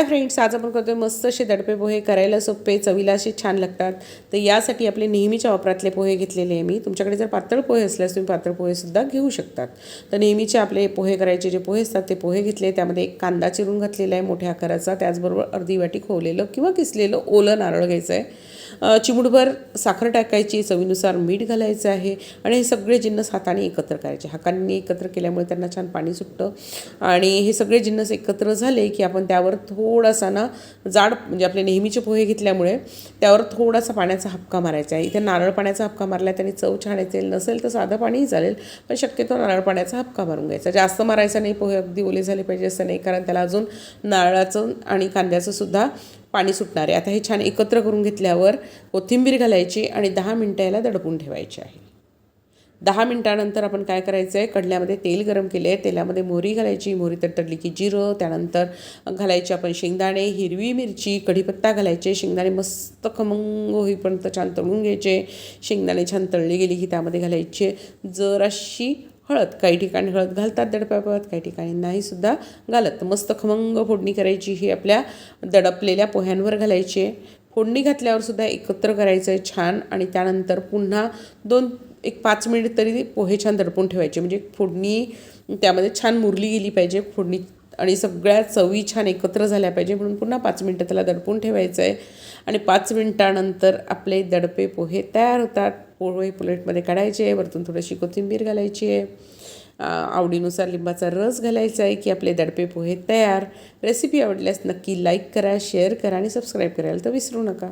Hi friends आज आपण करतोय मस्त असे दडपे पोहे करायला सोपे चवीला असे छान लागतात. तर यासाठी आपले नेहमीच्या वापरातले पोहे घेतलेले आहे मी. तुमच्याकडे जर पातळ पोहे असल्यास तुम्ही पातळ पोहेसुद्धा घेऊ शकतात. तर नेहमीचे आपले पोहे करायचे जे पोहे असतात ते पोहे घेतले. त्यामध्ये एक कांदा चिरून घातलेला आहे मोठ्या आकाराचा. त्याचबरोबर अर्धी वाटी खोवलेलं किंवा किसलेलं ओलं नारळ घ्यायचं आहे. अ, चिमूटभर साखर टाकायची चवीनुसार मीठ घालायचं आहे आणि हे सगळे जिन्नस हाताने एकत्र करायचे. हाकांनी एकत्र केल्यामुळे त्यांना छान पाणी सुटतं. आणि हे सगळे जिन्नस एकत्र झाले की आपण त्यावर थोडासा ना जाड म्हणजे आपले नेहमीचे पोहे घेतल्यामुळे त्यावर थोडासा पाण्याचा हपका मारायचा आहे. इथे नारळ पाण्याचा हपका मारला त्याने चव छान येतील नसेल तर साधं पाणीही चालेल पण शक्यतो नारळ पाण्याचा हपका मारून घ्यायचा. जास्त मारायचा नाही पोहे अगदी ओले झाले पाहिजे असं नाही कारण त्याला अजून नारळाचं आणि कांद्याचं सुद्धा पाणी सुटणार आहे. आता हे छान एकत्र करून घेतल्यावर कोथिंबीर घालायची आणि दहा मिनटं याला दडपून ठेवायची आहे. दहा मिनटानंतर आपण काय करायचं आहे कडल्यामध्ये तेल गरम केले आहे तेलामध्ये मोहरी घालायची. मोहरी तडतडली की जिरं. त्यानंतर घालायचे आपण शेंगदाणे हिरवी मिरची कढीपत्ता घालायचे. शेंगदाणे मस्त खमंग होईपर्यंत छान तळून घ्यायचे. शेंगदाणे छान तळली गेली की त्यामध्ये घालायचे जराशी हळद. काही ठिकाणी हळद घालतात दडपापात काही ठिकाणी नाही सुद्धा घालत. मस्त खमंग फोडणी करायची. ही आपल्या दडपलेल्या पोह्यांवर घालायची. फोडणी घातल्यावर सुद्धा एकत्र करायचं आहे छान आणि त्यानंतर पुन्हा दोन एक पाच मिनिट तरी पोहे छान दडपून ठेवायचे. म्हणजे फोडणी त्यामध्ये छान मुरली गेली पाहिजे. फोडणी आणि सगळ्या चवी छान एकत्र झाल्या पाहिजे. म्हणून पुन्हा पाच मिनटं त्याला दडपून ठेवायचं आहे आणि पाच मिनटानंतर आपले दडपे पोहे तयार होतात. पोहे प्लेटमध्ये काढायचे. वरतून थोडीशी कोथिंबीर घालायची आहे. आवडीनुसार लिंबाचा रस घालायचा आहे की आपले दडपे पोहे तयार. रेसिपी आवडल्यास नक्की लाईक करा शेअर करा आणि सबस्क्राईब करायला तर विसरू नका.